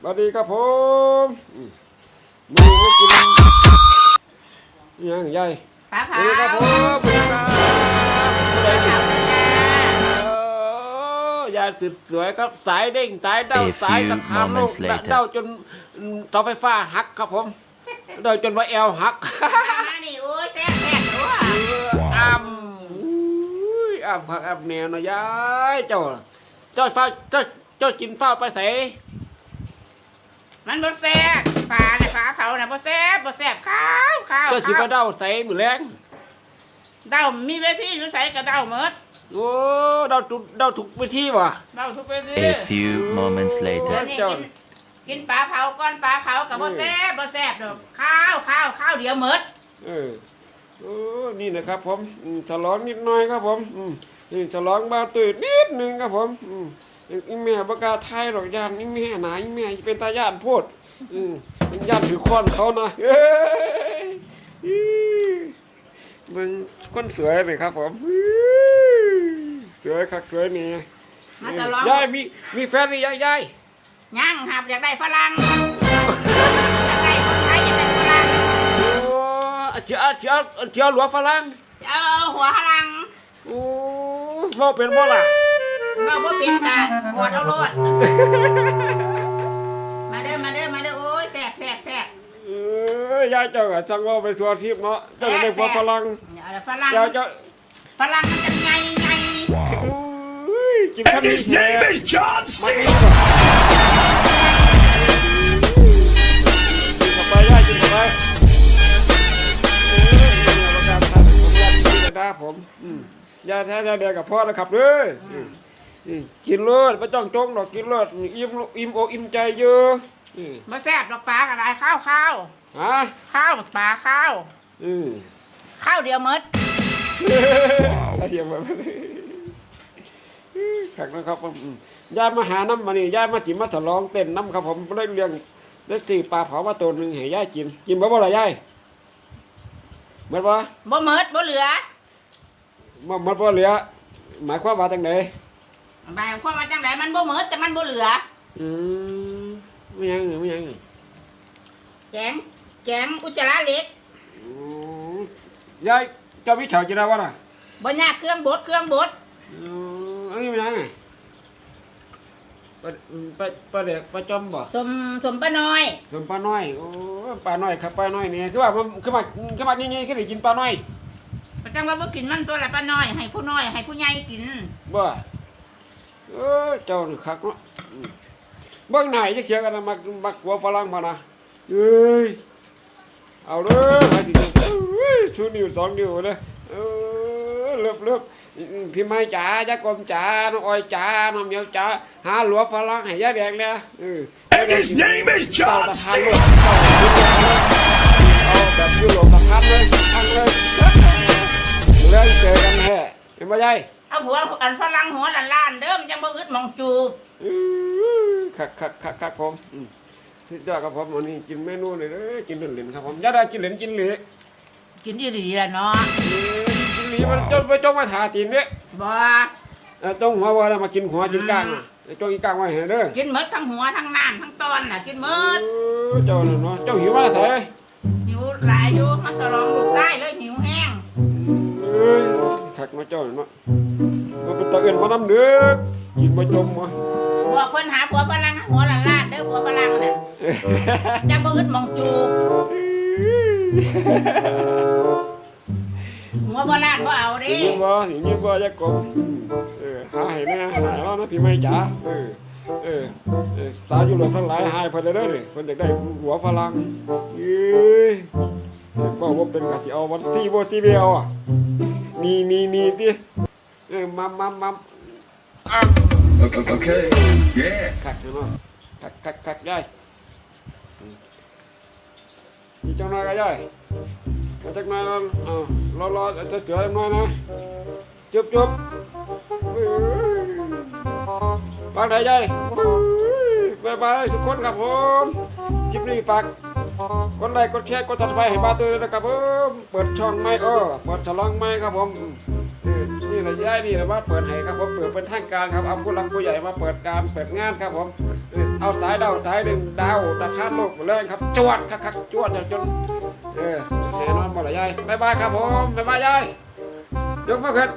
สวัสดีครับผมอืมมือก็กินอิหยังใหญ่ป้าสผาวัสดีครับผมสวัสดีครับผู้ใดกินเออยายสุดสวยครับสายเด้งสายเด้า A สาย few ตะขามโลก moments later เด้าจนเสาไฟฟ้าหักครับผมเด้าจนว่าแอวหักมานี่โอ้ยแซ่บแซ่บรู้อะอ้ำอุ้ยอ้ำผักอ้ำแนวนะยายเจ้า เจ้าฟ้าเจ้าเจ้ากินฟ้าไปใส่ มันบ่แซ่บปลาเนี่ยปลาเผาน่ะบ่แซ่บบ่แซ่บข้าวข้าวเจ้าสิข้าวมาเด้าใส่มือแรงเด้ามีเวทีอยู่ไสก็เด้าหมดโอ้เด้าทุกเด้าทุกวิธีว่ะ เด้าทุกเวที A few moments เดี๋ยว later. นี้กินกินปลาเผาก้อนปลาเผากับบ่แซ่บบ่แซ่บดอกข้าวข้าวข้าวเดียวหมดเออโอ้นี่นะครับผมอืมฉลองนิดหน่อยครับผมอืมนี่ฉลองบาตื่นนิดหนึงครับผมอืม อีแม่บกล้าไทยหรอกย่านอีแม่หนาอีแม่เป็นตาย่านโพดอืมย่านถือค้อนเขานะเอ้ยมึงคนสวยเลยครับผมสวยคักสวยนี่มาสลองยายมีมีแฟนหรือยังยายยังครับอยากได้ฝรั่งอยากได้คนไทยอยากได้ฝรั่งโอ้เจ้าเจ้าเจ้าหลวงฝรั่งเอาหัวฝรั่งโอ้เราเป็นบ่ล่ะ เราบ่เป็นกะกดเอาโลดมาเด้อมาเด้อมาเด้อโอ้ยแซ่บแซ่บแซ่บเอ้ยยายเจ้าก็สั่งว่าไปสวนทิพย์เนาะเจ้าก็ได้ฟัวฝรั่งเดี๋ยวฝรั่งเจ้าเจ้าฝรั่งมันจะไงไงโอ้ยกินข้าว And his name is John มัน C. นี่ก่อนกินเข้าไปยายกินเข้าไปเอ้ยเนี่ยประกาศทางผมยายกินกระดาผมอืมยาแท้ยาแดงกับพ่อนะครับเด้ออืมอืม กินเลยไม่ต้องจงดอกกินเลยอิ่มอิ่มอกอิ่มใจเยอะอืมมาแซ่บดอกปลากระไรข้าวข้าวฮะข้าวปลาข้าวอืมข้าวเดียวหมดเทียมมาขักนะครับผมอืมยายมาหาน้ำมานี่ยายมาจิมาสลองเต้นน้ำครับผมได้เลี้ยงได้ตีปลาเผามาตัวหนึ่งให้ยายกินกินบ่บ่ล่ะยายหมดบ่บ่หมดบ่เหลือบ่หมดบ่เหลือ หมายความว่าจังได หมายความว่าจังไดมันบ่หมดแต่มันบ่เหลือ อืมไม่ยังไม่ยังแกงแกงอุจจาระเหล็กอืมยายเจ้าวิชาจินาวะน่ะบ่ยากเครื่องบดเครื่องบดอืมอันนี้ไม่ยังไงปลาปลาปลาเด็กปลาจอมบ่สมสมป้าน้อย ส่วนปลาน้อยโอ้ปลาน้อยครับปลาน้อยนี่คือว่ามันคือว่าคือว่านี่ๆคือได้กินปลาน้อยประจังว่าบ่กินมันตัวละป้าน้อย ให้ผู้น้อยให้ผู้ใหญ่กินบ่ เออเจ้านี่คักเนาะอืมเบิ่งหน้าจะเสียกันนะมักมักหัวฝรั่งพอนะเอ้ยเอาเด้อให้สิเอ้ยชูนิ้วสองนิ้วเด้อเออเลิบเลิบพี่ไม้จ๋าจ้ากรมจ๋าน้องอ้อยจ๋าน้องเหมียวจ๋าหาหลัวฝรั่งให้ยายแดงแล้วเออ And his name is เจ้า John ตะ C. ทานโลดเอาแบบยุโรปตะพันเลยทั้งเลยเรื่องเจอกันแท้เห็นไหมยาย เอาหัวอันฝรั่งหัวล้านล้านๆเด้อมันจังบ่อึดหมองจูบอื้อคักคักคักคักผมอืมสุดยอดครับผมวันนี้กินเมนูเลยเด้อกินเหรียญครับผมอย่าได้กินเหรียญกินเหรียญกินอีหลีล่ะเนาะกินเหรียญมันจนไปจงมาถาตีนเนี่ยบ่เอ่อจงหัวว่าแล้วมากินหัวกินกลางอะจงอีกกลางไว้ให้เด้อกินหมดทั้งหัวทั้งน้ำทั้งตอนน่ะกินหมดเออเจ้าน่ะเนาะเจ้าหิวมาใส่หิวหลายอยู่มาสลองลูกได้เลยหิวแห้งเอ้ยคักมาเจ้าน่ะเนาะ มันเป็นตะเอินมาน้ำเด้อกินมาจมมาบอกเพิ่นหาผัวฝรั่งหัวล้านล้านๆเด้อผัวฝรั่งน่ะจังบ่อึดหมองจูบหัวโบราณบ่เอาเด้ยินบ่ยินบ่อยากกบเออหาให้แม่หาแล้วนะพี่ไม่จ๋าเออเออเออสาวอยู่หลบทั้งหลายหายเพิ่นเด้อนี่เพิ่นอยากได้หัวฝรั่งเอ้ยบอกว่าเป็นกะสิเอาวันที่บ่ที่เดียวอะมีมีมีติ เออมัมมัมมัม Okay. Yeah. คักเนาะคักคักคักยายมีจังหน่อยก็ยายมาจักหน่อยแล้วเออรอรอจะเสือจักหน่อยนะจุบจุบเอ้ยฝากได้ใจบายบายทุกคนครับผมคลิปนี้ฝากกดไลค์กดแชร์กดติดตามให้บ้าตัวด้วยนะครับผมเปิดช่องใหม่เออเปิดฉลองใหม่ครับผม นี่นะย่ายนี่นะว่าเปิดให้ครับผมเปิดเป็นทางการครับเอาผู้หลักผู้ใหญ่มาเปิดการเปิดงานครับผมเอาสายดาวสายหนึ่งดาวตะคาดโลกมาเลยครับจวดคักๆจวดจนเออแน่นอนหมดละยายบายบายครับผมบายบายยายยกมาขึ้น